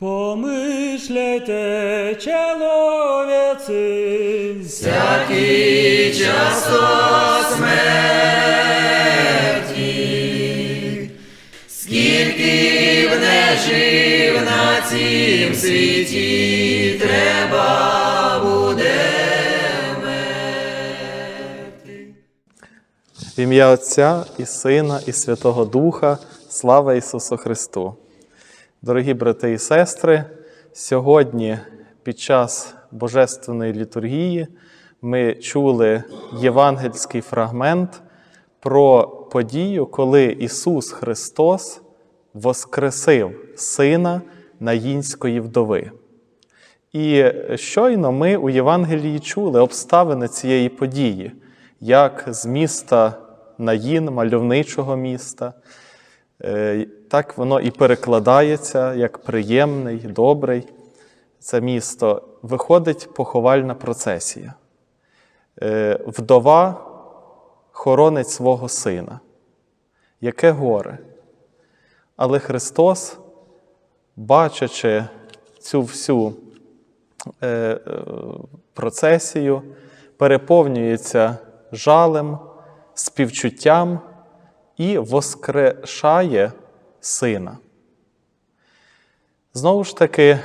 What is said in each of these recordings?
Pomyślejte, człowiecy, Всякий час смерті, скільки б не жив на цім світі, треба буде мерти. В ім'я Отця і Сина, і Святого Духа, слава Ісусу Христу. Дорогі брати і сестри, сьогодні під час Божественної літургії ми чули євангельський фрагмент про подію, коли Ісус Христос воскресив Сина Наїнської вдови. І щойно ми у Євангелії чули обставини цієї події, як з міста Наїн, мальовничого міста, е, так воно і перекладається як приємний, добрий. Це місто виходить поховальна процесія. Е, Вдова хоронить свого сина. Яке горе. Але Христос, бачачи цю всю е, е, процесію, переповнюється жалем, співчуттям і воскрешає сина. Знову ж таки,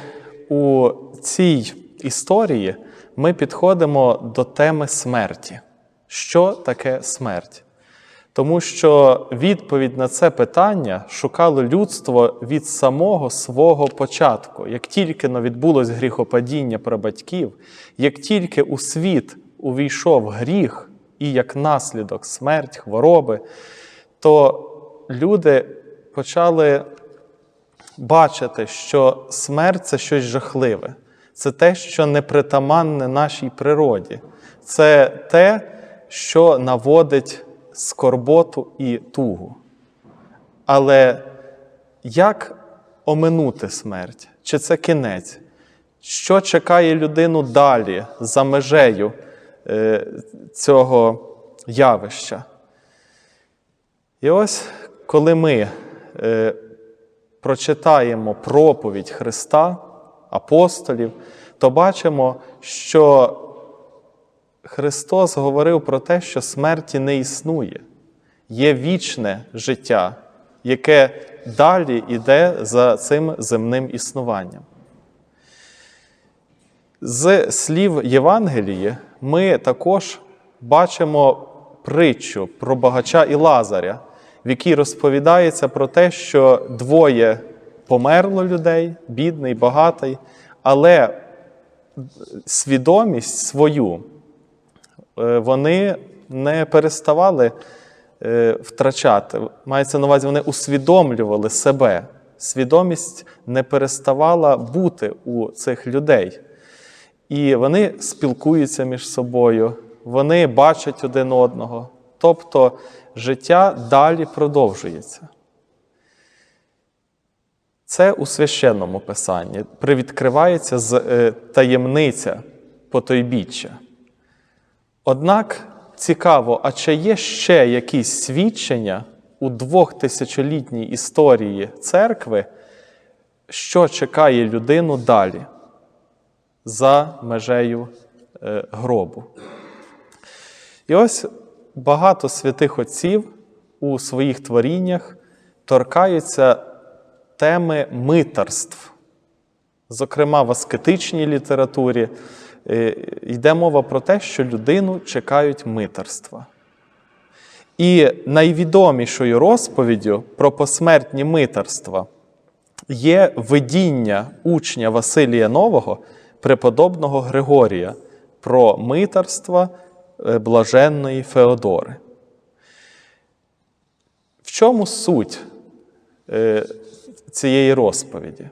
у цій історії ми підходимо до теми смерті. Що таке смерть? Тому що відповідь на це питання шукало людство від самого свого початку. Як тільки відбулось гріхопадіння прабатьків, як тільки у світ увійшов гріх і як наслідок смерть, хвороби, то люди почали бачити, що смерть це щось жахливе, це те, що непритаманне нашій природі, це те, що наводить скорботу і тугу. Але як оминути смерть? Чи це кінець? Що чекає людину далі за межею е, цього явища? І ось коли ми прочитаємо проповідь Христа, апостолів, то бачимо, що Христос говорив про те, що смерті не існує, є вічне життя, яке далі йде за цим земним існуванням. З слів Євангелії ми також бачимо притчу про багача і Лазаря, в якій розповідається про те, що двоє померло людей, бідний, багатий, але свідомість свою е, вони не переставали е, втрачати. Мається на увазі, вони усвідомлювали себе. Свідомість не переставала бути у цих людей. І вони спілкуються між собою, вони бачать один одного. Тобто життя далі продовжується. Це у священному писанні привідкривається з е, таємниця потойбіччя. Однак цікаво, а чи є ще якісь свідчення у двохтисячолітній історії церкви, що чекає людину далі за межею е, гробу? І ось багато святих отців у своїх творіннях торкаються теми митарств. Зокрема, в аскетичній літературі е, йде мова про те, що людину чекають митарства. І найвідомішою розповіддю про посмертні митарства є видіння учня Василія Нового, преподобного Григорія, про митарства блаженної Феодори. В чому суть е, цієї розповіді?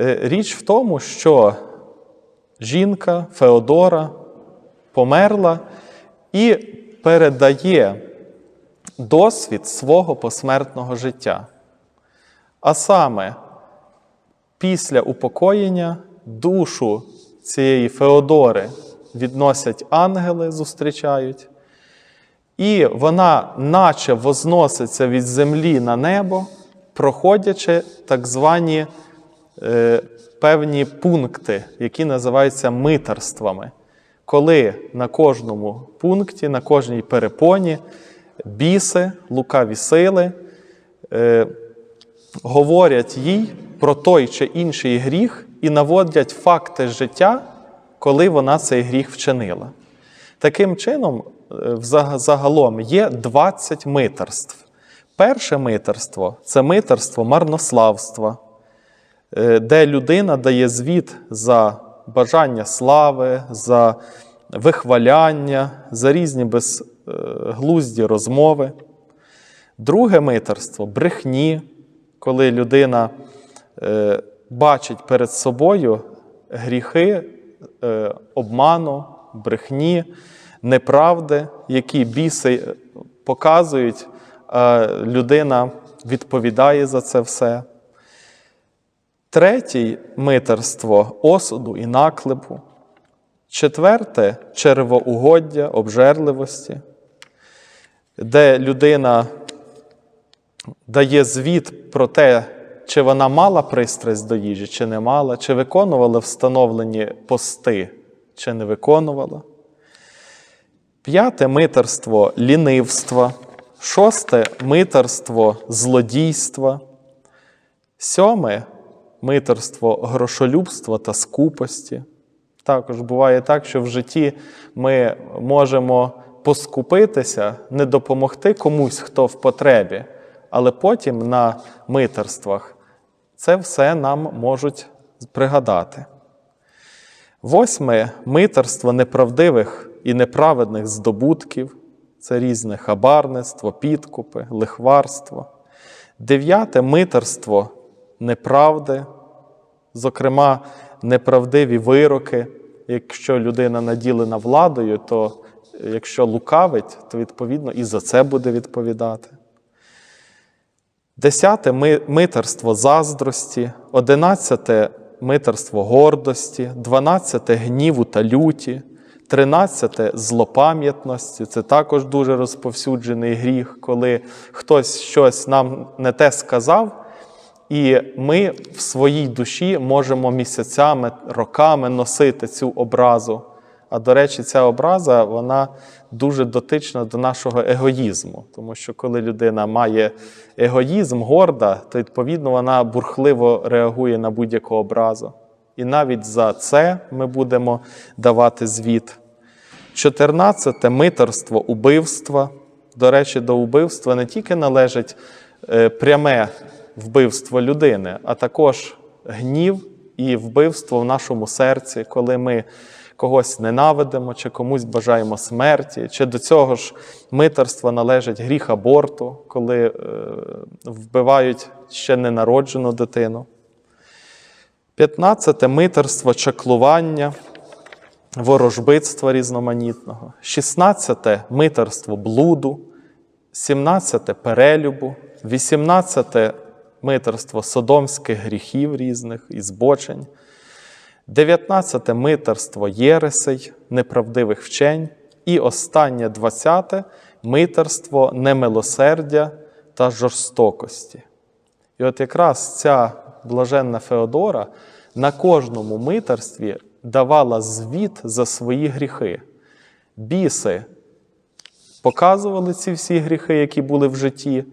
Е, Річ в тому, що жінка Феодора померла і передає досвід свого посмертного життя. А саме, після упокоєння душу цієї Феодори відносять ангели, зустрічають, і вона, наче возноситься від землі на небо, проходячи так звані е, певні пункти, які називаються митерствами. Коли на кожному пункті, на кожній перепоні біси, лукаві сили е, говорять їй про той чи інший гріх і наводять факти життя, коли вона цей гріх вчинила. Таким чином, е, загалом є 20 митерств. Перше митерство це митерство марнославства, е, де людина дає звіт за бажання слави, за вихваляння, за різні безглузді розмови. Друге митерство брехні, коли людина е, бачить перед собою гріхи е, обману, брехні, неправди, які біси е, показують, а людина відповідає за це все. Третє митерство осуду і наклепу. Четверте червоугоддя, обжерливості, де людина дає звіт про те, чи вона мала пристрасть до їжі, чи не мала, чи виконувала встановлені пости, чи не виконувала. П'яте митерство лінивства. Шосте митерство злодійства. Сьоме митерство грошолюбства та скупості. Також буває так, що в житті ми можемо поскупитися, не допомогти комусь, хто в потребі, але потім на митерствах це все нам можуть пригадати. Восьме митерство неправдивих і неправедних здобутків це різне хабарництво, підкупи, лихварство. Дев'яте митерство неправди, зокрема, неправдиві вироки. Якщо людина наділена владою, то якщо лукавить, то відповідно і за це буде відповідати. Десяте ми- митерство заздрості, одинадцяте митерство гордості, дванадцяте гніву та люті, тринадцяте злопам'ятності. Це також дуже розповсюджений гріх, коли хтось щось нам не те сказав, і ми в своїй душі можемо місяцями, роками носити цю образу. А до речі, ця образа вона дуже дотична до нашого егоїзму. Тому що коли людина має егоїзм, горда, то відповідно вона бурхливо реагує на будь-яку образу. І навіть за це ми будемо давати звіт. 14. митерство убивства. До речі, до убивства не тільки належить е, пряме вбивство людини, а також гнів і вбивство в нашому серці, коли ми когось ненавидимо, чи комусь бажаємо смерті, чи до цього ж митерства належить гріх аборту, коли е, вбивають ще ненароджену дитину. 15. митерство чаклування, ворожбитства різноманітного. 16. митерство блуду, 17. перелюбу, 18. митерство содомських гріхів різних і збочень. 19 митерство єресей, неправдивих вчень, і останнє 20 митерство немилосердя та жорстокості. І от якраз ця блаженна Феодора на кожному митерстві давала звіт за свої гріхи. Біси показували ці всі гріхи, які були в житті,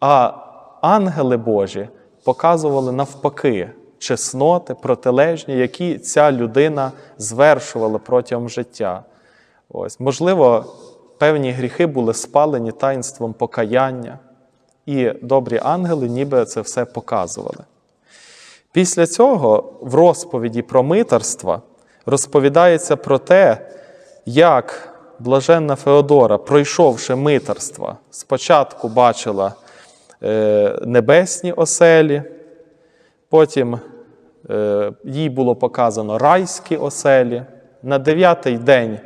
а ангели Божі показували навпаки чесноти, протилежні, які ця людина звершувала протягом життя. Ось, можливо, певні гріхи були спалені таїнством покаяння, і добрі ангели ніби це все показували. Після цього в розповіді про митерства розповідається про те, як блаженна Феодора, пройшовши митерства, спочатку бачила е, небесні оселі, потім е, їй було показано райські оселі. На дев'ятий день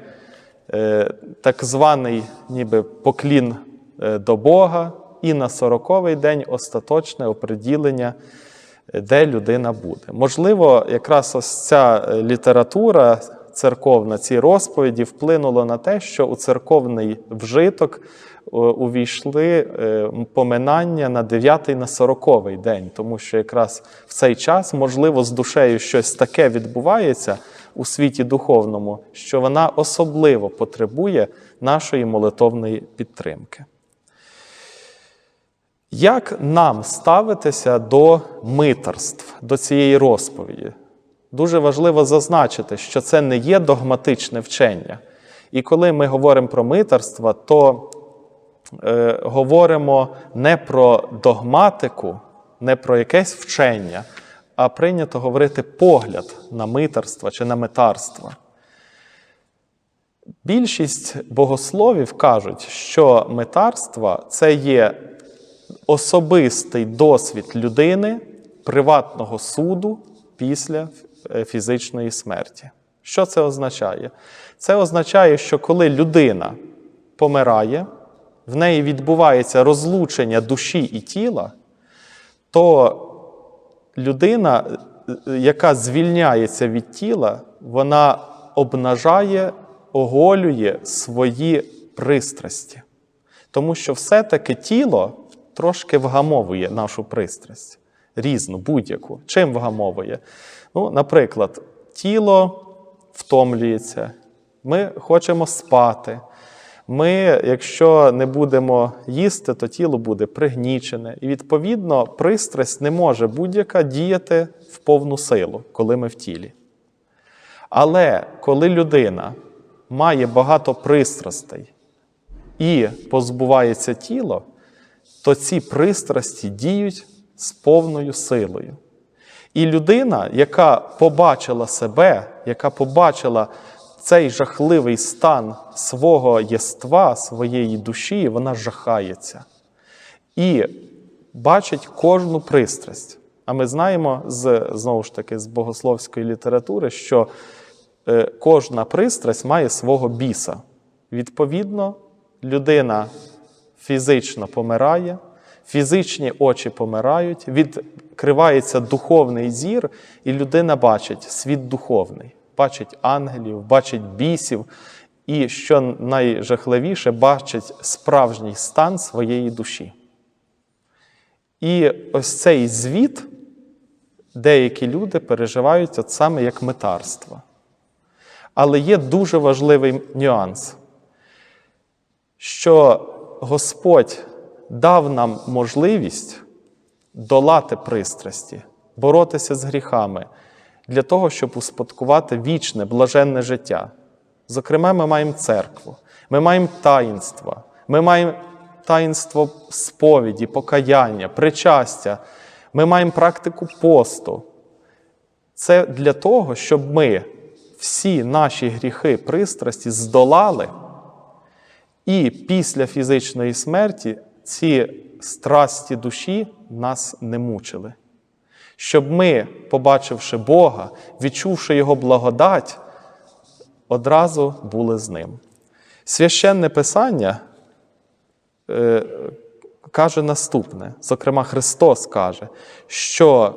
е, так званий ніби поклін е, до Бога, і на сороковий день остаточне оприділення, е, де людина буде. Можливо, якраз ось ця е, література церковна, ці розповіді вплинуло на те, що у церковний вжиток увійшли е, поминання на 9 на 40 день, тому що якраз в цей час, можливо, з душею щось таке відбувається у світі духовному, що вона особливо потребує нашої молитовної підтримки. Як нам ставитися до митерств, до цієї розповіді? Дуже важливо зазначити, що це не є догматичне вчення. І коли ми говоримо про митерство, то е, говоримо не про догматику, не про якесь вчення, а прийнято говорити погляд на митерство чи на метарство. Більшість богословів кажуть, що метарство це є особистий досвід людини приватного суду після е, фізичної смерті. Що це означає? Це означає, що коли людина помирає, в неї відбувається розлучення душі і тіла, то людина, е, яка звільняється від тіла, вона обнажає, оголює свої пристрасті. Тому що все-таки тіло трошки вгамовує нашу пристрасть, різну, будь-яку. Чим вгамовує? Ну, Наприклад, тіло втомлюється, ми хочемо спати. Ми, якщо не будемо їсти, то тіло буде пригнічене. І, відповідно, пристрасть не може будь-яка діяти в повну силу, коли ми в тілі. Але коли людина має багато пристрастей і позбувається тіло, то ці пристрасті діють з повною силою. І людина, яка побачила себе, яка побачила цей жахливий стан свого єства, своєї душі, вона жахається і бачить кожну пристрасть. А ми знаємо з, знову ж таки з богословської літератури, що е, кожна пристрасть має свого біса. Відповідно, людина фізично помирає, фізичні очі помирають, відкривається духовний зір, і людина бачить світ духовний, бачить ангелів, бачить бісів, і, що найжахливіше, бачить справжній стан своєї душі. І ось цей звіт деякі люди переживають от саме як метарство. Але є дуже важливий нюанс, що Господь дав нам можливість долати пристрасті, боротися з гріхами для того, щоб успадкувати вічне, блаженне життя. Зокрема, ми маємо церкву, ми маємо таїнство, ми маємо таїнство сповіді, покаяння, причастя, ми маємо практику посту. Це для того, щоб ми всі наші гріхи, пристрасті здолали. І після фізичної смерті ці страсті душі нас не мучили. Щоб ми, побачивши Бога, відчувши Його благодать, одразу були з Ним. Священне Писання е, каже наступне: зокрема, Христос каже, що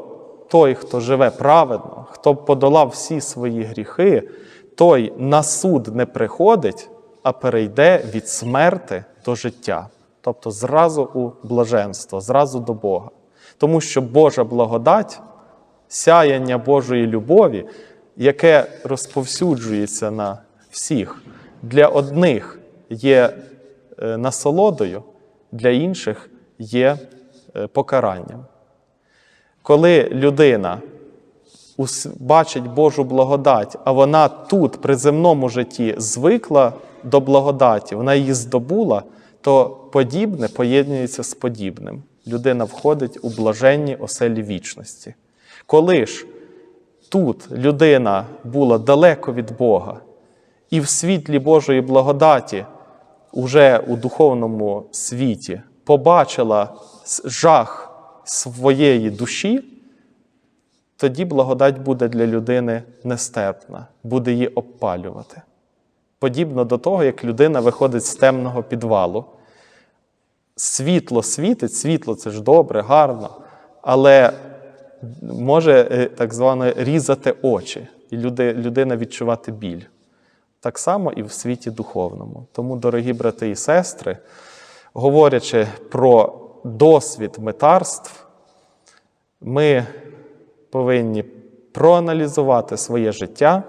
той, хто живе праведно, хто подолав всі свої гріхи, той на суд не приходить а перейде від смерти до життя, тобто зразу у блаженство, зразу до Бога. Тому що Божа благодать, сяяння Божої любові, яке розповсюджується на всіх, для одних є е, насолодою, для інших є е, покаранням. Коли людина бачить Божу благодать, а вона тут, при земному житті, звикла до благодаті, вона її здобула, то подібне поєднується з подібним. Людина входить у блаженні оселі вічності. Коли ж тут людина була далеко від Бога, і в світлі Божої благодаті, уже у духовному світі, побачила жах своєї душі, тоді благодать буде для людини нестерпна, буде її обпалювати. Подібно до того, як людина виходить з темного підвалу. Світло світить, світло це ж добре, гарно, але може е, так звано різати очі, і людина відчувати біль. Так само і в світі духовному. Тому, дорогі брати і сестри, говорячи про досвід метарств, ми повинні проаналізувати своє життя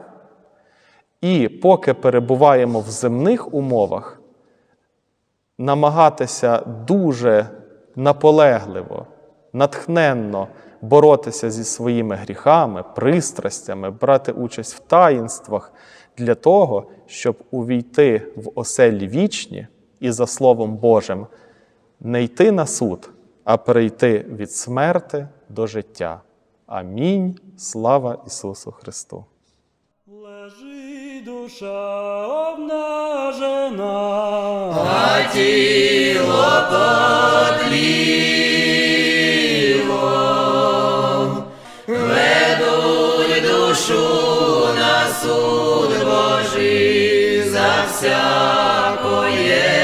і, поки перебуваємо в земних умовах, намагатися дуже наполегливо, натхненно боротися зі своїми гріхами, пристрастями, брати участь в таїнствах для того, щоб увійти в оселі вічні і за Словом Божим не йти на суд, а перейти від смерти до життя. Амінь. Слава Ісусу Христу! Душа обнажена, а тіло подліло, Ведуть душу на суд Божий за всякоє